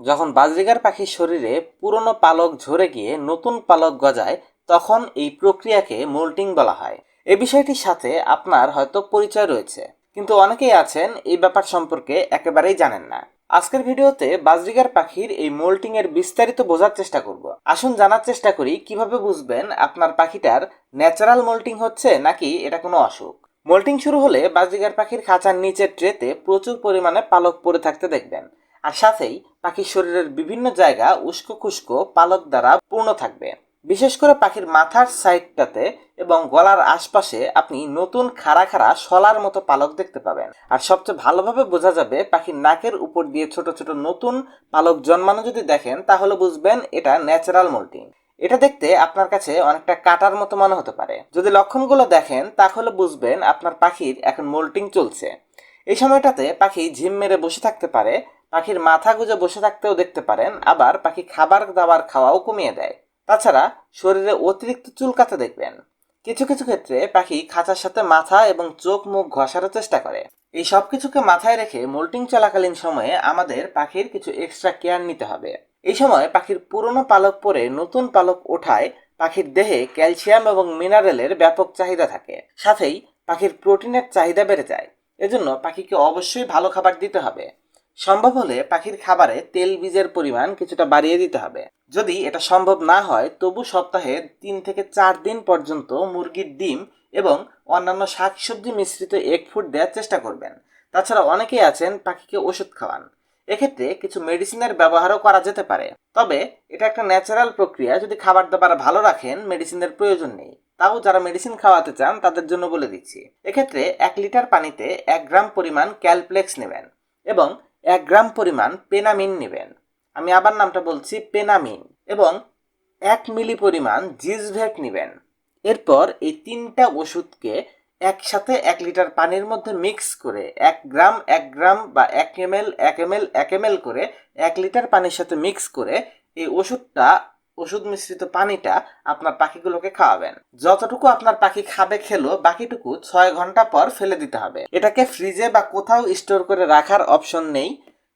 যখন বাজরিগার পাখির শরীরে পুরনো পালক ঝরে গিয়ে নতুন পালক গজায়, তখন এই প্রক্রিয়াকে মোল্টিং বলা হয়। এ বিষয়টির সাথে আপনার হয়তো পরিচয় রয়েছে, কিন্তু অনেকেই আছেন এই ব্যাপার সম্পর্কে একেবারেই জানেন না। আজকের ভিডিওতে বাজরিগার পাখির এই মোল্টিং এর বিস্তারিত বোঝার চেষ্টা করব। আসুন জানার চেষ্টা করি, কীভাবে বুঝবেন আপনার পাখিটার ন্যাচারাল মোল্টিং হচ্ছে নাকি এটা কোনো অসুখ? মোল্টিং শুরু হলে বাজরিগার পাখির খাঁচার নিচের ট্রেতে প্রচুর পরিমাণে পালক পড়ে থাকতে দেখবেন। আর সাথেই পাখির শরীরের বিভিন্ন জায়গা উস্কো খুস্কো পালক দ্বারা পূর্ণ থাকবে। বিশেষ করে পাখির মাথার সাইডটাতে এবং গলার আশপাশে আপনি নতুন খাড়া খাড়া শলার মতো পালক দেখতে পাবেন। আর সবচেয়ে ভালোভাবে বোঝা যাবে পাখির নাকের উপর দিয়ে ছোট ছোট নতুন পালক জন্মানো যদি দেখেন, তাহলে বুঝবেন এটা ন্যাচারাল মোল্টিং। এটা দেখতে আপনার কাছে অনেকটা কাটার মতো মনে হতে পারে। যদি লক্ষণগুলো দেখেন, তাহলে বুঝবেন আপনার পাখির এখন মোল্টিং চলছে। এই সময়টাতে পাখি ঝিম মেরে বসে থাকতে পারে পাখির মাথা গুজে বসে থাকতেও দেখতে পারেন, আবার পাখি খাবার দাবার খাওয়াও কমিয়ে দেয়। তাছাড়া শরীরে অতিরিক্ত চুলকাতে দেখবেন। কিছু কিছু ক্ষেত্রে পাখি খাঁচার সাথে মাথা এবং চোখ মুখ ঘষার চেষ্টা করে। এই সব কিছুকে মাথায় রেখে মোল্টিং চলাকালীন সময়ে আমাদের পাখির কিছু এক্সট্রা কেয়ার নিতে হবে। এই সময় পাখির পুরনো পালক পরে নতুন পালক ওঠায় পাখির দেহে ক্যালসিয়াম এবং মিনারেলের ব্যাপক চাহিদা থাকে। সাথেই পাখির প্রোটিনের চাহিদা বেড়ে যায়। এজন্য পাখিকে অবশ্যই ভালো খাবার দিতে হবে। সম্ভব হলে পাখির খাবারে তেল বীজের পরিমাণ কিছুটা বাড়িয়ে দিতে হবে। যদি এটা সম্ভব না হয়, তবু সপ্তাহে তিন থেকে চার দিন পর্যন্ত মুরগির ডিম এবং অন্যান্য শাকসবজি মিশ্রিত এক ফুড দেওয়ার চেষ্টা করবেন। তাছাড়া অনেকেই আছেন পাখিকে ওষুধ খাওয়ান। এক্ষেত্রে কিছু মেডিসিনের ব্যবহারও করা যেতে পারে। তবে এটা একটা ন্যাচারাল প্রক্রিয়া, যদি খাবার দাবার ভালো রাখেন, মেডিসিনের প্রয়োজন নেই। তাও যারা মেডিসিন খাওয়াতে চান, তাদের জন্য বলে দিচ্ছি। এক্ষেত্রে এক লিটার পানিতে এক গ্রাম পরিমাণ ক্যালপ্লেক্স নেবেন এবং এক গ্রাম পরিমাণ পেনামিন নেবেন। আমি আবার নামটা বলছি পেনামিন এবং এক মিলি পরিমাণ জিজভেট নেবেন। এরপর এই তিনটা ওষুধকে একসাথে এক লিটার পানির মধ্যে মিক্স করে এক গ্রাম এক গ্রাম বা এক এম এল এক এম এল এক এম এল করে এক লিটার পানির সাথে মিক্স করে এই ওষুধটা ওষুধ মিশ্রিত পানিটা আপনার পাখিগুলোকে খাওয়াবেন। যতটুকু আপনার পাখি খাবে, খেলো, বাকিটুকু ছয় ঘণ্টা পর ফেলে দিতে হবে। এটাকে ফ্রিজে বা কোথাও স্টোর করে রাখার অপশন নেই।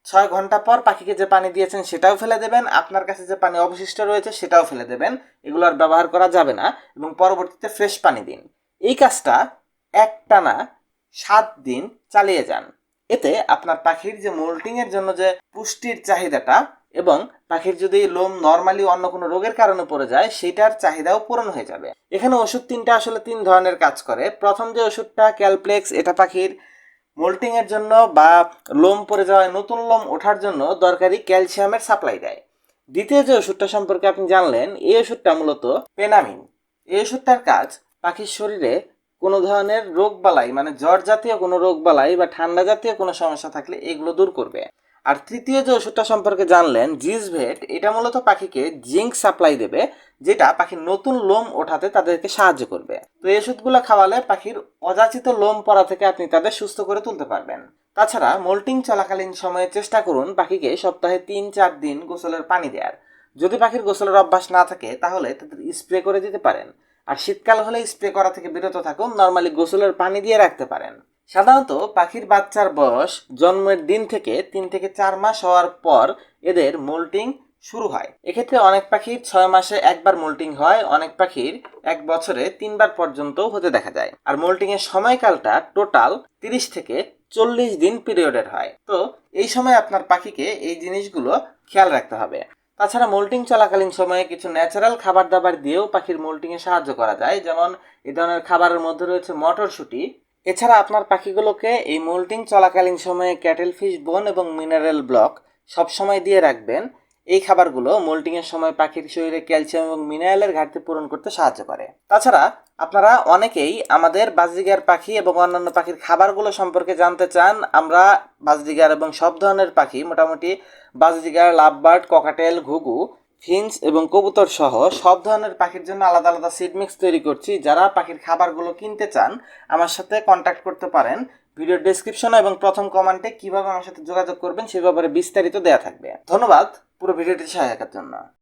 ছয় ঘণ্টা পর পাখিকে যে পানি দিয়েছেন সেটাও ফেলে দেবেন। আপনার কাছে যে পানি অবশিষ্ট রয়েছে সেটাও ফেলে দেবেন। এগুলো আর ব্যবহার করা যাবে না এবং পরবর্তীতে ফ্রেশ পানি দিন। এই কাজটা একটানা সাত দিন চালিয়ে যান। এতে আপনার পাখির যে মোল্টিং এর জন্য যে পুষ্টির চাহিদাটা এবং পাখির যদি লোম নর্মালি অন্য কোনো রোগের কারণে পড়ে যায় সেটার চাহিদাও পূরণ হয়ে যাবে। এখানে ওষুধ তিনটা আসলে তিন ধরনের কাজ করে। প্রথম যে ওষুধটা ক্যালপ্লেক্স এটা পাখির মোল্টিং এর জন্য বা লোম পড়ে যাওয়ায় নতুন লোম ওঠার জন্য দরকারি ক্যালসিয়ামের সাপ্লাই দেয়। দ্বিতীয় যে ওষুধটা সম্পর্কে আপনি জানলেন, এই ওষুধটা মূলত পেনামিন। এই ওষুধটার কাজ, পাখির শরীরে কোনো ধরনের রোগ বালাই মানে জ্বর জাতীয় কোনো রোগ বালাই বা ঠান্ডা জাতীয় কোনো সমস্যা থাকলে এগুলো দূর করবে। আর তৃতীয় যে ওষুধটা সম্পর্কে জানলেন, জিজভেট, এটা মূলত পাখিকে জিঙ্ক সাপ্লাই দেবে, যেটা পাখির নতুন লোম ওঠাতে তাদেরকে সাহায্য করবে। তো এই ওষুধগুলো খাওয়ালে পাখির অযাচিত লোম পড়া থেকে আপনি তাদের সুস্থ করে তুলতে পারবেন। তাছাড়া মোল্টিং চলাকালীন সময়ে চেষ্টা করুন পাখিকে সপ্তাহে তিন চার দিন গোসলের পানি দেওয়ার। যদি পাখির গোসলের অভ্যাস না থাকে, তাহলে তাদের স্প্রে করে দিতে পারেন। আর শীতকাল হলে স্প্রে করা থেকে বিরত থাকুন, নর্মালি গোসলের পানি দিয়ে রাখতে পারেন। সাধারণত পাখির বাচ্চার বয়স জন্মের দিন থেকে তিন থেকে চার মাস হওয়ার পর এদের মোল্টিং শুরু হয়। এক্ষেত্রে অনেক পাখির ছয় মাসে একবার মোল্টিং হয়, অনেক পাখির এক বছরে তিনবার পর্যন্ত হতে দেখা যায়। আর মোল্টিং এর সময়কালটা টোটাল তিরিশ থেকে চল্লিশ দিন পিরিয়ডের হয়। তো এই সময় আপনার পাখিকে এই জিনিসগুলো খেয়াল রাখতে হবে। তাছাড়া মোল্টিং চলাকালীন সময়ে কিছু ন্যাচারাল খাবার দাবার দিয়েও পাখির মোল্টিংয়ে সাহায্য করা যায়। যেমন এ ধরনের খাবারের মধ্যে রয়েছে মটরশুঁটি এছাড়া আপনার পাখিগুলোকে এই মোল্টিং চলাকালীন সময়ে ক্যাটেল ফিশ বোন এবং মিনারেল ব্লক সব সময় দিয়ে রাখবেন। এই খাবারগুলো মোল্টিং এর সময় পাখির শরীরে ক্যালসিয়াম এবং মিনারেলের ঘাটতি পূরণ করতে সাহায্য করে। তাছাড়া আপনারা অনেকেই আমাদের বাজরিগার পাখি এবং অন্যান্য পাখির খাবারগুলো সম্পর্কে জানতে চান, আমরা বাজরিগার এবং সব ধরনের পাখি, মোটামুটি বাজরিগার, লাভবার্ড, ককাটেল, ঘুঘু ফিন্স এবং কবুতর সহ সব ধরনের পাখির জন্য আলাদা আলাদা সিড মিক্স তৈরি করছি। যারা পাখির খাবারগুলো কিনতে চান, আমার সাথে কন্ট্যাক্ট করতে পারেন। ভিডিও ডেসক্রিপশন এবং প্রথম কমেন্টে কীভাবে আমার সাথে যোগাযোগ করবেন, সে ব্যাপারে বিস্তারিত দেয়া থাকবে। ধন্যবাদ। পুরো ভিডিওটি সহায়তার জন্য।